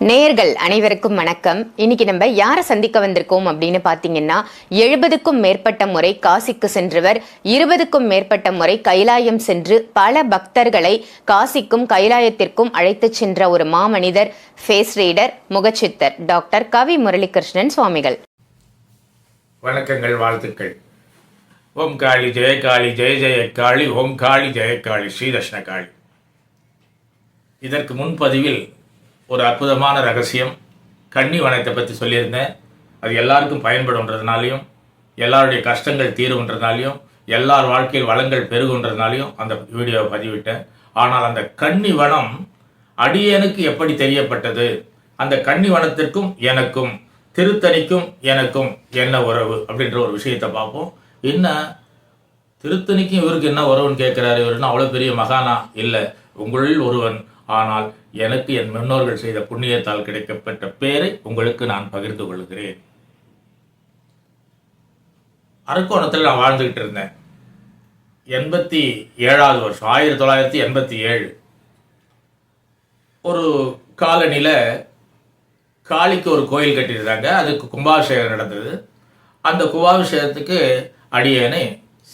நேயர்கள் அனைவருக்கும் வணக்கம். இன்னைக்கு நம்ம யாரை சந்திக்க வந்திருக்கோம் அப்படின்னு பாத்தீங்கன்னா எழுபதுக்கும் மேற்பட்ட முறை காசிக்கு சென்றவர் இருபதுக்கும் மேற்பட்ட முறை கைலாயம் சென்று பல பக்தர்களை காசிக்கும் கைலாயத்திற்கும் அழைத்துச் சென்ற ஒரு மாமனிதர் ஃபேஸ் ரீடர் முகச்சித்தர் டாக்டர் கவி முரளிகிருஷ்ணன் சுவாமிகள். வணக்கங்கள் வாழ்த்துக்கள். ஓம் காளி ஜெய காளி ஜெய ஜெய காளி ஓம் காளி ஜெய காளி ஸ்ரீதர்ஷ்ண காளி இதற்கு முன்பதிவில் ஒரு அற்புதமான ரகசியம். கன்னி வனத்தை பற்றி சொல்லியிருந்தேன். அது எல்லாருக்கும் பயன்படுன்றதுனாலையும் எல்லாருடைய கஷ்டங்கள் தீருன்றதுனாலையும் எல்லார் வாழ்க்கையில் வளங்கள் பெருகுன்றதுனாலையும் அந்த வீடியோவை பதிவிட்டேன். ஆனால் அந்த கன்னி வனம் அடியனுக்கு எப்படி தெரியப்பட்டது? அந்த கன்னி வனத்திற்கும் எனக்கும் திருத்தணிக்கும் எனக்கும் என்ன உறவு அப்படின்ற ஒரு விஷயத்தை பார்ப்போம். என்ன? திருத்தணிக்கும் இவருக்கு என்ன உறவுன்னு கேட்குறாரு இவருன்னா அவ்வளோ பெரிய மகானா இல்லை. உங்களில் ஒருவன். ஆனால் எனக்கு என் முன்னோர்கள் செய்த புண்ணியத்தால் கிடைக்கப்பட்ட பேரை உங்களுக்கு நான் பகிர்ந்து கொள்கிறேன். அரக்கோணத்தில் நான் வாழ்ந்துக்கிட்டு இருந்தேன். எண்பத்தி ஏழாவது வருஷம் ஆயிரத்தி தொள்ளாயிரத்தி எண்பத்தி ஏழு. ஒரு காலனியில் காளிக்கு ஒரு கோயில் கட்டியிருந்தாங்க. அதுக்கு கும்பாபிஷேகம் நடந்தது. அந்த கும்பாபிஷேகத்துக்கு அடியேனை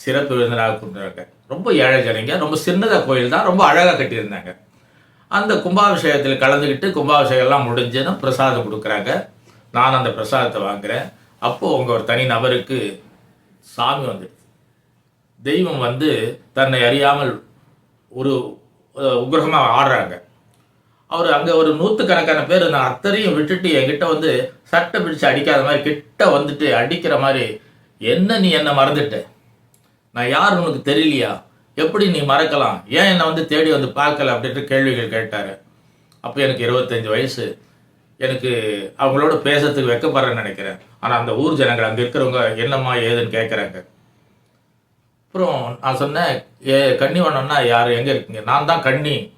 சிறப்பு விருந்தினராக கொடுத்துருக்காங்க ரொம்ப ஏழை ஜனங்க ரொம்ப சின்னதாக கோயில் தான் ரொம்ப அழகாக கட்டியிருந்தாங்க. அந்த கும்பாபிஷேகத்தில் கலந்துக்கிட்டு கும்பாபிஷேகம்லாம் முடிஞ்சதும் பிரசாதம் கொடுக்குறாங்க. நான் அந்த பிரசாதத்தை வாங்குறேன். அப்போது உங்கள் ஒரு தனி நபருக்கு சாமி வந்துடுது தெய்வம் வந்து தன்னை அறியாமல் ஒரு உக்ரகமாக ஆடுறாங்க. அவர் அங்கே ஒரு நூற்றுக்கணக்கான பேர் நான் அத்தனையும் விட்டுட்டு என்கிட்ட வந்து சட்டை பிடிச்சு அடிக்காத மாதிரி கிட்ட வந்துட்டு அடிக்கிற மாதிரி என்ன நீ என்னை மறந்துட்ட? நான் யார் உனக்கு தெரியலையா? எப்படி நீ மறக்கலாம்? ஏன் என்னை வந்து தேடி வந்து பார்க்கல அப்படின்ட்டு கேள்விகள் கேட்டார். அப்போ எனக்கு இருபத்தஞ்சி வயசு. எனக்கு அவங்களோட பேசுறதுக்கு வெக்கப்படுறேன்னு நினைக்கிறேன். ஆனால் அந்த ஊர் ஜனங்கள் அங்கே இருக்கிறவங்க என்னம்மா ஏதுன்னு கேட்குறாங்க அப்புறம் நான் சொன்னேன் ஏ கன்னி வண்ணம்னா யார்? எங்கே இருக்கீங்க? நான் தான் கன்னி.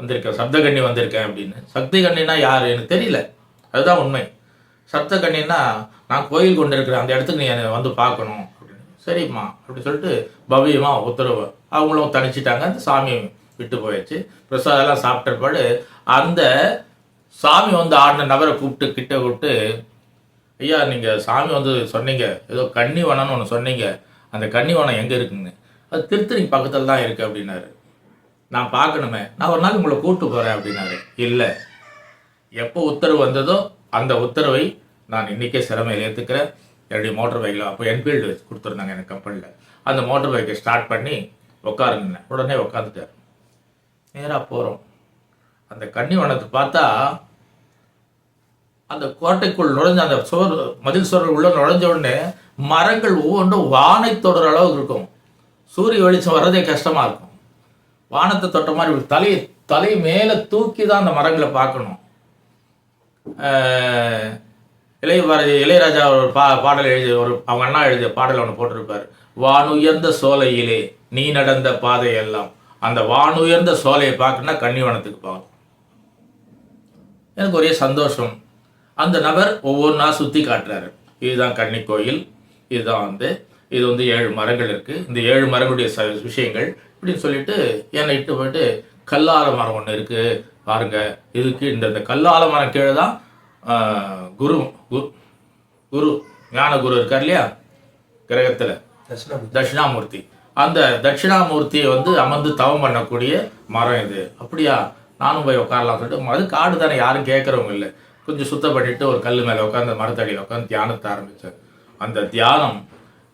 வந்திருக்கேன். சப்த கன்னி வந்திருக்கேன் அப்படின்னு. சக்தி கண்ணினா யார்? எனக்கு தெரியல. அதுதான் உண்மை. சப்த கன்னின்னா நான் கோயில் கொண்டு இருக்கிறேன் அந்த இடத்துக்கு நீ என்னை வந்து பார்க்கணும். சரிம்மா அப்படி சொல்லிட்டு பவ்யமாக உத்தரவு அவங்களும் தனிச்சிட்டாங்க அந்த சாமி விட்டு போயாச்சு. பிரசாதெல்லாம் சாப்பிட்டபாடு அந்த சாமி வந்து ஆடின நபரை கூப்பிட்டு கிட்ட விட்டு ஐயா நீங்கள் சாமி வந்து சொன்னீங்க. ஏதோ கன்னிவனம்னு ஒன்று சொன்னீங்க. அந்த கன்னிவனம் எங்கே இருக்குங்க அது திருத்தணி பக்கத்தில் தான் இருக்குது அப்படின்னாரு. நான் பார்க்கணுமே. நான் ஒரு நாள் உங்களை கூப்பிட்டு போகிறேன் அப்படின்னாரு. இல்லை. எப்போ உத்தரவு வந்ததோ அந்த உத்தரவை நான் இன்றைக்கே சிறமையில் ஏற்றுக்கிறேன் என்னுடைய மோட்டர் பைக்கில் அப்போ என்ஃபீல்டு வச்சு கொடுத்துருந்தாங்க எனக்கு கம்பெனியில் அந்த மோட்டர் பைக்கை ஸ்டார்ட் பண்ணி உட்காருங்க உடனே உட்காந்துட்டார் நேராக போகிறோம் அந்த கன்னிவனத்தை பார்த்தா அந்த கோட்டைக்குள் நுழைஞ்ச அந்த சுவர் மதில் சுவர் உள்ள நுழைஞ்ச உடனே மரங்கள் ஒவ்வொன்றும் வானை தொடர அளவுக்கு இருக்கும். சூரிய வெளிச்சம் வர்றதே கஷ்டமாக இருக்கும். வானத்தை தொட்ட மாதிரி ஒரு தலை தலை மேலே தூக்கி தான் அந்த மரங்களை பார்க்கணும். இளைய பாரதி இளையராஜா ஒரு பா பாடல் எழுதி ஒரு அவங்க அண்ணா எழுதிய பாடல் ஒன்று போட்டிருப்பார். வானுயர்ந்த சோலையிலே நீ நடந்த பாதையெல்லாம். அந்த வானுயர்ந்த சோலையை பார்க்கணுன்னா கன்னிவனத்துக்கு போகணும். எனக்கு ஒரே சந்தோஷம். அந்த நபர் ஒவ்வொன்றா சுற்றி காட்டுறாரு. இதுதான் கன்னி கோயில் இதுதான் வந்து இது வந்து ஏழு மரங்கள் இருக்குது இந்த ஏழு மரங்களுடைய ச விஷயங்கள் இப்படின்னு சொல்லிட்டு என்னை இட்டு போயிட்டு கல்லால மரம் ஒன்று இருக்குது பாருங்க இதுக்கு இந்த இந்த கல்லால மரம் கீழே தான் குரு கு- குரு ஞான குரு இருக்கார் இல்லையா? கிரகத்தில். தட்சிணாமூர்த்தி. அந்த தட்சிணாமூர்த்தியை வந்து அமர்ந்து தவம் பண்ணக்கூடிய மரம் இது. அப்படியா? நானும் போய் உட்காரலாம் சொல்லிட்டு அது காடு தானே யாரும் கேட்குறவங்க இல்லை. கொஞ்சம் சுத்தம் பண்ணிட்டு ஒரு கல் மேலே உட்காந்து மரத்தடியில் உட்காந்து தியானத்தை ஆரம்பித்தேன் அந்த தியானம்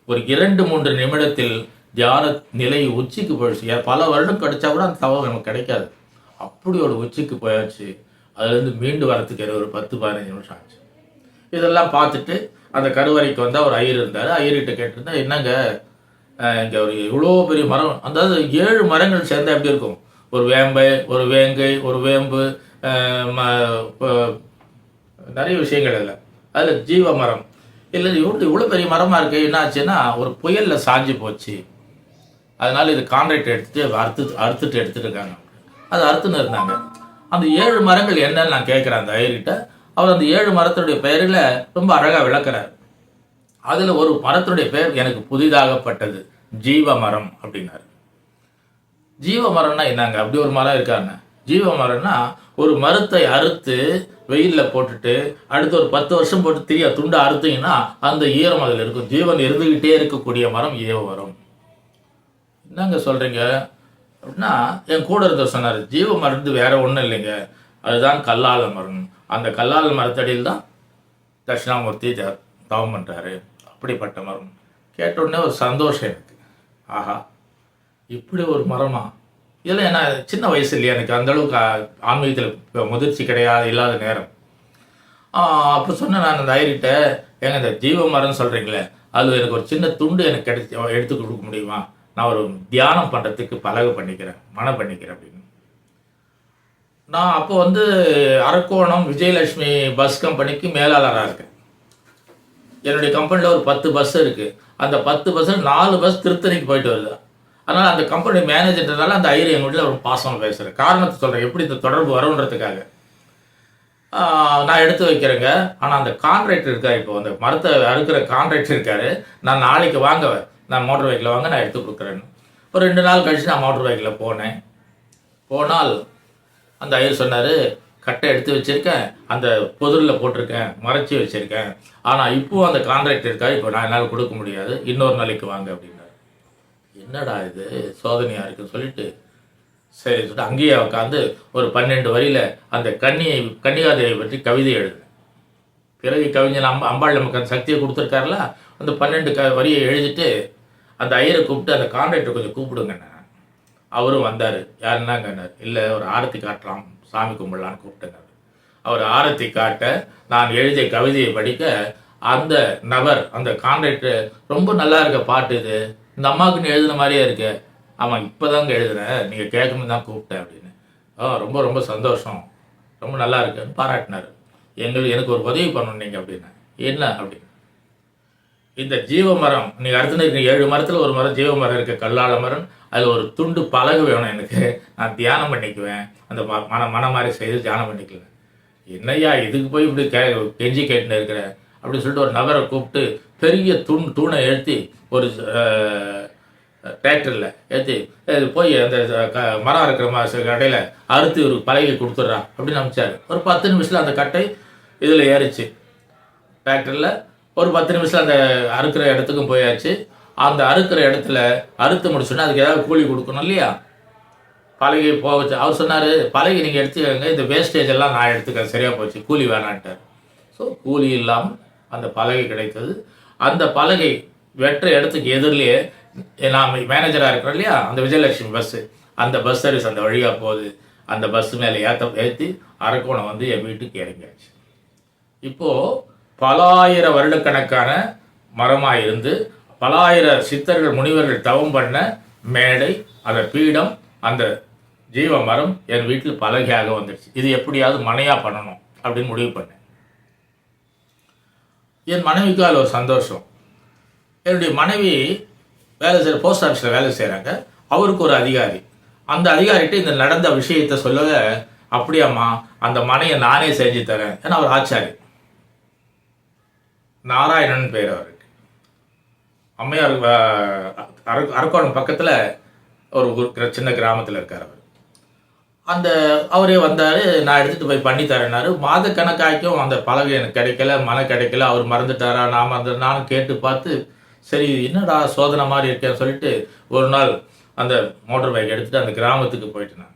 ஒரு இரண்டு மூன்று நிமிடத்தில் தியான நிலை உச்சிக்கு போயிடுச்சு. பல வருடம் கிடைச்சா கூட அந்த தவம் நமக்கு கிடைக்காது. அப்படி ஒரு உச்சிக்கு போயாச்சு. அதுலேருந்து மீண்டு வரத்துக்கு ஒரு பத்து பதினஞ்சு நிமிஷம் ஆச்சு. இதெல்லாம் பார்த்துட்டு அந்த கருவறைக்கு வந்தால் ஒரு ஐயர் இருந்தார். ஐயர்கிட்ட கேட்டிருந்தா என்னங்க இங்கே ஒரு இவ்வளோ பெரிய மரம் அதாவது ஏழு மரங்கள் சேர்ந்தா எப்படி இருக்கும்? ஒரு வேம்பை ஒரு வேங்கை ஒரு வேம்பு ம- நிறைய விஷயங்கள் இல்லை அதில் ஜீவ மரம். இல்லை இவ்வளோ இவ்வளோ பெரிய மரமாக இருக்கு. என்ன ஆச்சுன்னா ஒரு புயலில் சாஞ்சு போச்சு. அதனால இது கான்ட்ராக்ட் எடுத்துட்டு அறுத்து அறுத்துட்டு எடுத்துட்டு இருக்காங்க. அது அறுத்துன்னு இருந்தாங்க. அந்த ஏழு மரங்கள் என்னன்னு நான் கேட்குறேன் அந்த ஐயர்கிட்ட அவர் அந்த ஏழு மரத்தினுடைய பெயர்களை ரொம்ப அழகாக விளக்குறார். அதில் ஒரு மரத்தினுடைய பெயர் எனக்கு புதிதாகப்பட்டது ஜீவ மரம் அப்படின்னாரு. ஜீவ மரம்னா என்னங்க? அப்படி ஒரு மரம் இருக்காங்க ஜீவ மரம்னா ஒரு மரத்தை அறுத்து வெயிலில் போட்டுட்டு அடுத்து ஒரு பத்து வருஷம் போட்டு திரிய துண்டு அறுத்தீங்கன்னா அந்த ஈரம் அதில் இருக்கும். ஜீவன் இருந்துக்கிட்டே இருக்கக்கூடிய மரம் ஏவ மரம் என்னங்க சொல்கிறீங்க அப்படின்னா என் கூட இருக்க சொன்னார் ஜீவ மருந்து வேற ஒன்றும் இல்லைங்க. அதுதான் கல்லால மரம் அந்த கல்லால மரத்தடியில் தான் தட்சிணாமூர்த்தி தவம் பண்ணுறாரு அப்படிப்பட்ட மரம். கேட்டோடனே ஒரு சந்தோஷம் எனக்கு. ஆஹா இப்படி ஒரு மரமா? இதெல்லாம் என்ன சின்ன வயசு இல்லையா எனக்கு? அந்தளவுக்கு ஆன்மீகத்தில் முதிர்ச்சி கிடையாது இல்லாத நேரம். அப்போ சொன்னேன் நான் அந்த ஐயர்கிட்ட ஏங்க இந்த ஜீவ மரம்னு சொல்கிறீங்களே அது எனக்கு ஒரு சின்ன துண்டு எனக்கு கிடைச்சி எடுத்து கொடுக்க முடியுமா? நான் ஒரு தியானம் பண்ணுறதுக்கு பழகு பண்ணிக்கிறேன் மனம் பண்ணிக்கிறேன் அப்படின்னு. நான் அப்போ வந்து அரக்கோணம் விஜயலட்சுமி பஸ் கம்பெனிக்கு மேலாளராக இருக்கேன். என்னுடைய கம்பெனியில் ஒரு பத்து பஸ் இருக்குது அந்த பத்து பஸ்ஸில் நாலு பஸ் திருத்தணிக்கு போயிட்டு வருது. அதனால் அந்த கம்பெனி மேனேஜர்ன்றதால அந்த ஐயர் என் ஒரு பாசம் பேசுகிறேன் காரணத்தை சொல்கிறேன் எப்படி இந்த தொடர்பு வரும்ன்றதுக்காக. நான் எடுத்து வைக்கிறேங்க. ஆனால் அந்த கான்ட்ராக்டர் இருக்கார் இப்போ அந்த மரத்தை அறுக்கிற கான்ட்ராக்டர் இருக்கார். நான் நாளைக்கு வாங்குவேன் நான் மோட்டர் பைக்கில் வாங்க நான் எடுத்து கொடுக்குறேன்னு. ஒரு ரெண்டு நாள் கழிச்சு நான் மோட்டர் பைக்கில் போனேன். போனால் அந்த ஐயர் சொன்னார் கட்டை எடுத்து வச்சிருக்கேன் அந்த பொதுரில் போட்டிருக்கேன் மறைச்சி வச்சுருக்கேன். ஆனால் இப்போவும் அந்த கான்ட்ராக்ட் இருக்காரு இப்போ நான் என்னால் கொடுக்க முடியாது. இன்னொரு நாளைக்கு வாங்க அப்படின்னாரு. என்னடா இது? சோதனையாக இருக்குன்னு சொல்லிட்டு சரி சொல்லிட்டு அங்கேயே உட்காந்து ஒரு பன்னெண்டு வரியில் அந்த கன்னியை கன்னிகாதேவியை பற்றி கவிதை எழுதினேன். பிறகு கவிஞன் அம்ப அம்பாள் நமக்கு அந்த சக்தியை கொடுத்துருக்காருல அந்த பன்னெண்டு க வரியை எழுதிட்டு அந்த ஐயரை கூப்பிட்டு அந்த கான்ட்ராக்டர் கொஞ்சம் கூப்பிடுங்கண்ணே அவரும் வந்தார். யாருன்னாங்கன்னார் இல்லை ஒரு ஆரத்தி காட்டலாம் சாமி கும்பிடலான்னு கூப்பிட்டேங்க அவர் ஆரத்தி காட்ட நான் எழுதிய கவிதையை படிக்க அந்த நபர் அந்த கான்ட்ராக்டர் ரொம்ப நல்லா இருக்க பாட்டு இது. இந்த அம்மாவுக்கு நீ எழுதின மாதிரியே இருக்கு. ஆமாம் இப்போதாங்க எழுதுனேன் நீங்கள் கேட்கணும் தான் கூப்பிட்டேன் அப்படின்னு. ஆ ரொம்ப ரொம்ப சந்தோஷம். ரொம்ப நல்லா இருக்குன்னு பாராட்டினார். எங்களுக்கு எனக்கு ஒரு உதவி பண்ணணும் நீங்கள் அப்படின்னு. என்ன? அப்படின்னு. இந்த ஜீவ மரம் நீங்கள் அடுத்து இருக்க ஏழு மரத்தில் ஒரு மரம் ஜீவ மரம் இருக்க கல்லால மரம். அதில் ஒரு துண்டு பழகு வேணும் எனக்கு. நான் தியானம் பண்ணிக்குவேன். அந்த ம- மன மன மாதிரி செய்து தியானம் பண்ணிக்குவேன். என்னய்யா இதுக்கு போய் இப்படி கே கெஞ்சி கேட்டுன்னு இருக்கிற? அப்படின்னு சொல்லிட்டு ஒரு நபரை கூப்பிட்டு பெரிய தூண் தூணை ஏற்றி ஒரு டிராக்டரில் ஏற்றி போய் அந்த க- மரம் இருக்கிற மாதிரி கடையில் அறுத்து ஒரு பழகி கொடுத்துட்றா. அப்படின்னு அனுப்பிச்சாரு ஒரு பத்து நிமிஷத்தில் அந்த கட்டை இதில் ஏறிச்சு. டிராக்டரில் ஒரு பத்து நிமிஷம் அந்த அறுக்கிற இடத்துக்கும் போயாச்சு. அந்த அறுக்கிற இடத்துல அறுத்து முடிச்சோன்னா அதுக்கு ஏதாவது கூலி கொடுக்கணும் இல்லையா? பலகை போக வச்சு அவர் சொன்னார் பலகை நீங்கள் எடுத்துக்கங்க இந்த வேஸ்டேஜ் எல்லாம் நான் எடுத்துக்கிறேன். சரியாக போச்சு. கூலி வேணான்ட்டார். ஸோ கூலி இல்லாமல் அந்த பலகை கிடைத்தது. அந்த பலகை வெற்ற இடத்துக்கு எதிரிலேயே நான் மேனேஜராக இருக்கிறோம் இல்லையா? அந்த விஜயலட்சுமி பஸ்ஸு அந்த பஸ் சர்வீஸ் அந்த வழியாக போகுது. அந்த பஸ் மேலே ஏற்ற ஏற்றி அரக்கோணம் வந்து என் வீட்டுக்கு இறங்கியாச்சு. இப்போது பலாயிர வருடக்கணக்கான மரமாக இருந்து பலாயிர சித்தர்கள் முனிவர்கள் தவம் பண்ண மேடை அந்த பீடம் அந்த ஜீவ மரம் என் வீட்டில் பலகையாக வந்துடுச்சு. இது எப்படியாவது மனையாக பண்ணணும் அப்படின்னு முடிவு பண்ணேன். என் மனைவிக்கு அதில் ஒரு சந்தோஷம். என்னுடைய மனைவி வேலை செய்கிற போஸ்ட் ஆஃபீஸில் வேலை செய்கிறாங்க அவருக்கு ஒரு அதிகாரி. அந்த அதிகாரிகிட்ட இந்த நடந்த விஷயத்தை சொல்ல அப்படியாம்மா அந்த மனையை நானே செஞ்சு தரேன். ஏன்னா அவர் ஆச்சாரி நாராயணன் பேர் அவருக்கு. அம்மையார் அர- அரக்கோணம் பக்கத்தில் ஒரு ஊர் சின்ன கிராமத்தில் இருக்கார் அவர். அந்த அவரே வந்தார் நான் எடுத்துகிட்டு போய் பண்ணி தரேன்னாரு. மாத கணக்காய்க்கும் அந்த பலகை எனக்கு கிடைக்கல மன கிடைக்கல அவர் மறந்துட்டாரா நான் மறந்து நானும் கேட்டு பார்த்து சரி என்னடா சோதனை மாதிரி இருக்கேன்னு சொல்லிட்டு ஒரு நாள் அந்த மோட்டர் பைக் எடுத்துகிட்டு அந்த கிராமத்துக்கு போயிட்டு நான்.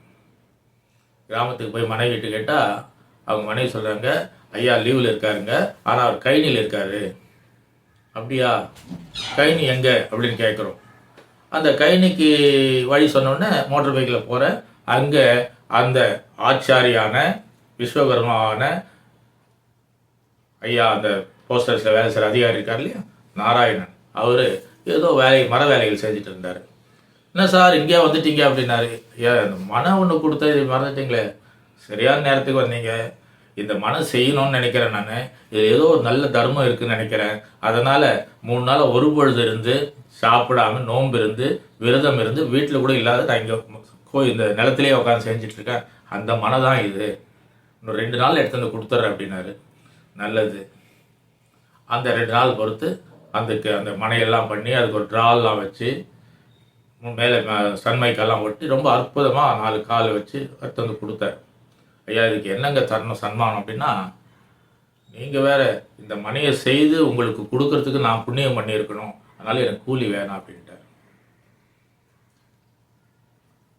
கிராமத்துக்கு போய் மனைவி கிட்ட கேட்டால் அவங்க மனைவி சொல்கிறாங்க ஐயா லீவில் இருக்காருங்க. ஆனால் அவர் கைனியில் இருக்காரு. அப்படியா? கைனி எங்கே? அப்படின்னு கேட்குறோம் அந்த கைனிக்கு வழி சொன்னோடனே மோட்டர் பைக்கில் போகிறேன் அங்கே அந்த ஆச்சாரியான விஸ்வகர்மாவான ஐயா அந்த போஸ்டர்ஸில் வேலை செய்கிற அதிகாரி இருக்கார் இல்லையா? நாராயணன். அவர் ஏதோ வேலை மர வேலைகள் செஞ்சுட்டு இருந்தார். என்ன சார் இங்கே வந்துட்டீங்க? அப்படின்னாரு. ஏன் மன மனம் ஒன்று கொடுத்தது மறந்துட்டீங்களே. சரியான நேரத்துக்கு வந்தீங்க. இந்த மனம் செய்யணும்னு நினைக்கிறேன் நான். இது ஏதோ ஒரு நல்ல தர்மம் இருக்குன்னு நினைக்கிறேன். அதனால் மூணு நாள் ஒரு பொழுது இருந்து சாப்பிடாம நோன்பு இருந்து விரதம் இருந்து வீட்டில் கூட இல்லாத நான் இங்கே கோயில் இந்த நிலத்திலேயே உட்காந்து செஞ்சுட்டு இருக்கேன். அந்த மனை தான் இது. இன்னும் ரெண்டு நாள் எடுத்து வந்து கொடுத்துட்றேன் அப்படின்னாரு. நல்லது. அந்த ரெண்டு நாள் பொறுத்து அதுக்கு அந்த மனையெல்லாம் பண்ணி அதுக்கு ஒரு ட்ரால்லாம் வச்சு மேலே சன்மைக்கெல்லாம் ஒட்டி ரொம்ப அற்புதமாக நாலு கால் வச்சு எடுத்து வந்து கொடுத்தாரு ஐயா இதுக்கு என்னங்க தரணும் சன்மானம் அப்படின்னா நீங்கள் வேற இந்த மனையை செய்து உங்களுக்கு கொடுக்கறதுக்கு நான் புண்ணியம் பண்ணியிருக்கணும். அதனால எனக்கு கூலி வேணாம் அப்படின்ட்டார்.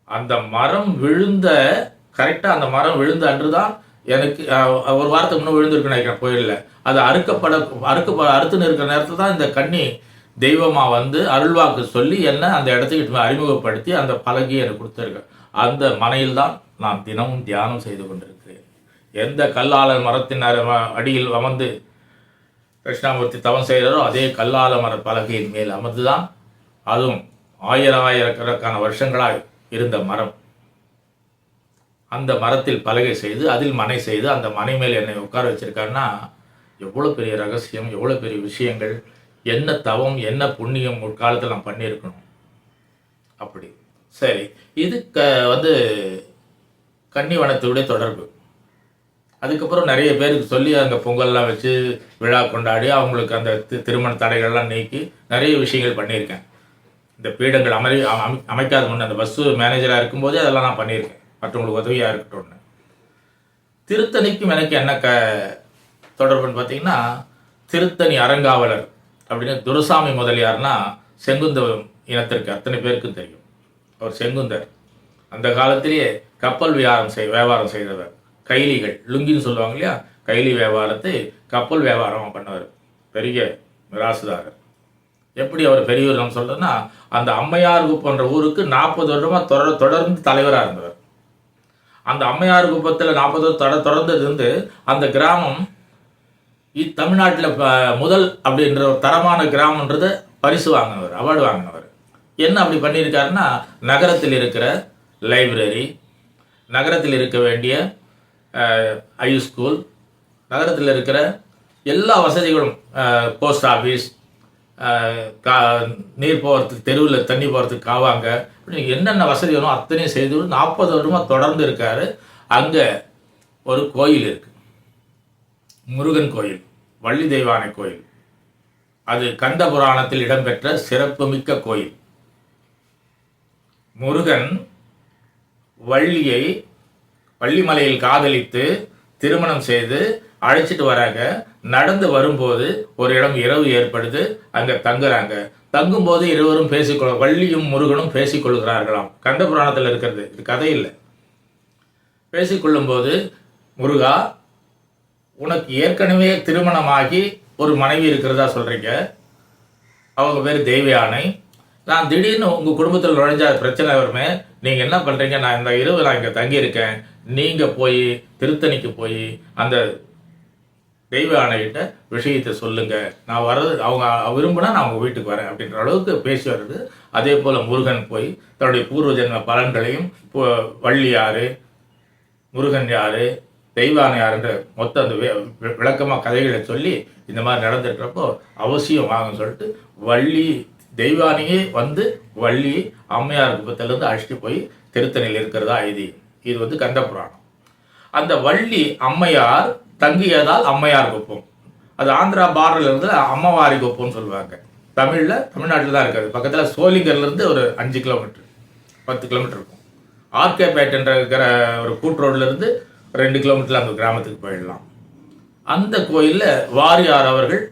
அந்த மரம் விழுந்த கரெக்டாக அந்த மரம் விழுந்த அன்று தான் எனக்கு ஒரு வாரத்துக்கு முன்னே விழுந்திருக்கு நினைக்கிறேன் கோயிலில். அது அறுக்கப்பட அறுக்க அறுத்துன்னு இருக்கிற நேரத்தில் தான் இந்த கண்ணி தெய்வமாக வந்து அருள்வாக்கு சொல்லி என்ன அந்த இடத்துக்கு அறிமுகப்படுத்தி அந்த பலகையை எனக்கு கொடுத்துருக்கேன் அந்த மனையில் தான் நான் தினமும் தியானம் செய்து கொண்டிருக்கிறேன் எந்த கல்லால மரத்தின் அடியில் அமர்ந்து கிருஷ்ணாமூர்த்தி தவம் செய்கிறாரோ அதே கல்லால மர பலகையின் மேல் அமர்ந்துதான் அதுவும் ஆயிரம் ஆயிரக்கணக்கான வருஷங்களாய் இருந்த மரம். அந்த மரத்தில் பலகை செய்து அதில் மனை செய்து அந்த மனை மேல் என்னை உட்கார வச்சிருக்காருன்னா எவ்வளோ பெரிய ரகசியம் எவ்வளோ பெரிய விஷயங்கள் என்ன தவம் என்ன புண்ணியம் முற்காலத்தில் நான் பண்ணியிருக்கணும். அப்படி. சரி இதுக்கு வந்து கன்னிவனத்துடைய தொடர்பு. அதுக்கப்புறம் நிறைய பேருக்கு சொல்லி அங்கே பொங்கல்லாம் வச்சு விழா கொண்டாடி அவங்களுக்கு அந்த திருமண தடைகள்லாம் நீக்கி நிறைய விஷயங்கள் பண்ணியிருக்கேன். இந்த பீடங்கள் அமரி அமை அமைக்காத முன்னே அந்த பஸ்ஸு மேனேஜராக இருக்கும்போதே அதெல்லாம் நான் பண்ணியிருக்கேன். மற்றவங்களுக்கு உதவியாக இருக்கட்டும்னு. திருத்தணிக்கும் எனக்கு என்ன க தொடர்புன்னு பார்த்தீங்கன்னா திருத்தணி அறங்காவலர் அப்படின்னு துரசாமி முதலியார்னா செங்குந்த இனத்திற்கு அத்தனை பேருக்கும் தெரியும். அவர் செங்குந்தர். அந்த காலத்திலேயே கப்பல் வியாபாரம் செய் வியாபாரம் செய்தவர். கைலிகள் லுங்கின்னு சொல்லுவாங்க இல்லையா கைலி வியாபாரத்தை கப்பல் வியாபாரம் பண்ணவர். பெரிய மிராசுதாரர். எப்படி அவர் பெரியவர் நம்ம சொல்கிறேன்னா அந்த அம்மையார் குப்பன்ற ஊருக்கு நாற்பது வருடமாக தொடர் தொடர்ந்து தலைவராக இருந்தவர். அந்த அம்மையார் குப்பத்தில் நாற்பது தொட தொடர்ந்தது இருந்து அந்த கிராமம் இ- ப- முதல் அப்படின்ற ஒரு தரமான கிராமன்றது பரிசு வாங்கினவர் அவார்டு வாங்கினவர். என்ன அப்படி பண்ணியிருக்காருன்னா நகரத்தில் இருக்கிற லைப்ரரி நகரத்தில் இருக்க வேண்டிய ஐ ஸ்கூல் நகரத்தில் இருக்கிற எல்லா வசதிகளும் போஸ்ட் ஆஃபீஸ் கா நீர் போகிறதுக்கு தெருவில் தண்ணி போகிறதுக்கு காவாங்க. அப்படின்னு என்னென்ன வசதி வேணும் அத்தனையும் செய்து நாற்பது வருடமாக தொடர்ந்து இருக்காரு. அங்கே ஒரு கோயில் இருக்குது முருகன் கோயில் வள்ளி தெய்வானை கோயில். அது கந்த புராணத்தில் இடம்பெற்ற சிறப்புமிக்க கோயில். முருகன் வள்ளியை வள்ளிமலையில் காதலித்து திருமணம் செய்து அழைச்சிட்டு வராங்க. நடந்து வரும்போது ஒரு இடம் இரவு ஏற்படுது. அங்க தங்குறாங்க. தங்கும்போது இருவரும் பேசிக்கொள்ள வள்ளியும் முருகனும் பேசிக்கொள்கிறார்களாம். கந்த புராணத்தில் இருக்கிறது. இது கதை இல்லை. பேசிக்கொள்ளும்போது முருகா உனக்கு ஏற்கனவே திருமணமாகி ஒரு மனைவி இருக்கிறதா சொல்றீங்க. அவங்க பேர் தேவயானை. நான் திடீர்னு உங்க குடும்பத்தில் நுழைஞ்சா பிரச்சனை வருமே. நீங்க என்ன பண்றீங்க? நான் இந்த இரவு நான் இங்க தங்கி இருக்கேன் நீங்க போய் திருத்தணிக்கு போய் அந்த தெய்வ ஆணையிட்ட விஷயத்தை சொல்லுங்க. நான் வர்றது அவங்க விரும்பினா நான் அவங்க வீட்டுக்கு வரேன் அப்படின்ற அளவுக்கு பேசி வருது அதே போல முருகன் போய் தன்னுடைய பூர்வ ஜென்ம பலன்களையும் வள்ளி யாரு முருகன் யாரு தெய்வானை யாருன்ற மொத்த அந்த வி- விளக்கமா கதைகளை சொல்லி இந்த மாதிரி நடந்துட்டுறப்போ அவசியம் வாங்கன்னு சொல்லிட்டு வள்ளி தெய்வானையே வந்து வள்ளி அம்மையார் குப்பத்திலேருந்து அழைச்சிட்டு போய் திருத்தணியில் இருக்கிறதா ஐதீகம் இது வந்து கந்த புராணம் அந்த வள்ளி அம்மையார் தங்கியதால் அம்மையார் குப்பம் அது ஆந்திரா பாரதிலிருந்து அம்மவாரி குப்பம்னு சொல்லுவாங்க. தமிழில் தமிழ்நாட்டில் தான் இருக்காது. பக்கத்தில் சோலிங்கர்லேருந்து ஒரு அஞ்சு கிலோமீட்டர் பத்து கிலோமீட்டர் இருக்கும். ஆர்கேபேட்ன்ற இருக்கிற ஒரு கூட்ரோட்லேருந்து ரெண்டு கிலோமீட்டரில் அந்த கிராமத்துக்கு போயிடலாம். அந்த கோயிலில் வாரியார் அவர்கள்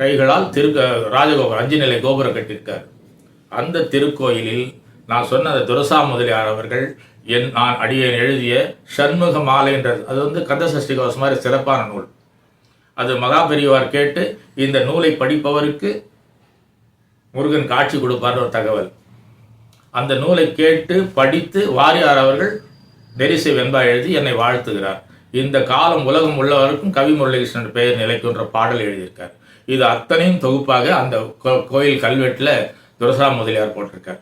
கைகளால் திரு ராஜகோபுரம் அஞ்சு நிலை கோபுரம் கட்டியிருக்கார். அந்த திருக்கோயிலில் நான் சொன்ன அந்த துரசா முதலியார் அவர்கள் என் நான் அடியேன் எழுதிய சண்முக மாலைன்றது அது வந்து கந்த சஷ்டி கவசம் மாதிரி சிறப்பான நூல். அது மகா பெரியவார் கேட்டு இந்த நூலை படிப்பவருக்கு முருகன் காட்சி கொடுப்பார்னு ஒரு தகவல். அந்த நூலை கேட்டு படித்து வாரியார் அவர்கள் நெரிசை வெண்பா எழுதி என்னை வாழ்த்துகிறார். இந்த காலம் உலகம் உள்ளவருக்கும் கவி முரளிகிருஷ்ணன் பெயர் நிலைக்குன்ற பாடல் எழுதியிருக்கார். இது அத்தனையும் தொகுப்பாக அந்த கோ- கோயில் கல்வெட்டில் துரசா முதலியார் போட்டிருக்கார்.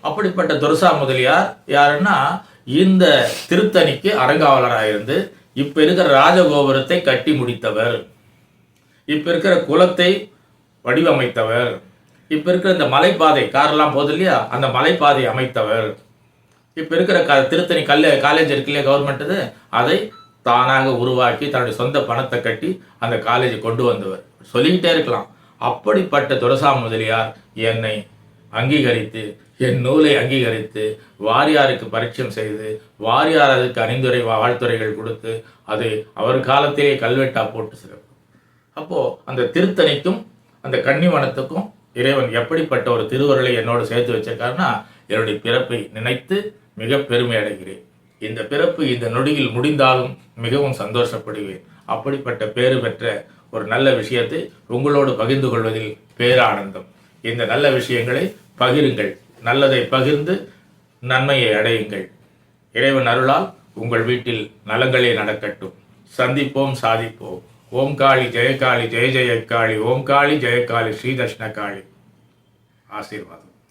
அப்படிப்பட்ட துரசா முதலியார் யாருன்னா இந்த திருத்தணிக்கு அறங்காவலராக இருந்து இப்ப இருக்கிற ராஜகோபுரத்தை கட்டி முடித்தவர். இப்ப இருக்கிற குலத்தை வடிவமைத்தவர். இப்ப இருக்கிற இந்த மலைப்பாதை காரெல்லாம் போகுது இல்லையா? அந்த மலைப்பாதை அமைத்தவர். இப்ப இருக்கிற க திருத்தணி கல்லு காலேஜ் இருக்கு இல்லையா கவர்மெண்ட் அதை தானாக உருவாக்கி தன்னுடைய சொந்த பணத்தை கட்டி அந்த காலேஜை கொண்டு வந்தவர். சொல்லிக்கிட்டே இருக்கலாம். அப்படிப்பட்ட துரசா முதலியார் என்னை அங்கீகரித்து என் நூலை அங்கீகரித்து வாரியாருக்கு பரிச்சயம் செய்து வாரியார் அதுக்கு அணிந்துரை வாழ்த்துறைகள் கொடுத்து அது அவர் காலத்திலேயே கல்வெட்டா போட்டு சிறப்பு. அப்போ அந்த திருத்தணிக்கும் அந்த கன்னிவனத்துக்கும் இறைவன் எப்படிப்பட்ட ஒரு திருவருளை என்னோடு சேர்த்து வச்சிருக்காருன்னா என்னுடைய பிறப்பை நினைத்து மிக பெருமை அடைகிறேன். இந்த பிறப்பு இந்த நொடியில் முடிந்தாலும் மிகவும் சந்தோஷப்படுவேன். அப்படிப்பட்ட பேறு பெற்ற ஒரு நல்ல விஷயத்தை உங்களோடு பகிர்ந்து கொள்வதில் பேரானந்தம். இந்த நல்ல விஷயங்களை பகிருங்கள். நல்லதை பகிர்ந்து நன்மையை அடையுங்கள். இறைவன் அருளால் உங்கள் வீட்டில் நலங்களே நடக்கட்டும். சந்திப்போம் சாதிப்போம். ஓம் காளி ஜெயகாளி ஜெய ஜெயக்காளி ஓம் காளி ஜெயகாளி ஸ்ரீதர்ஷ்ண காளி ஆசீர்வாதம்.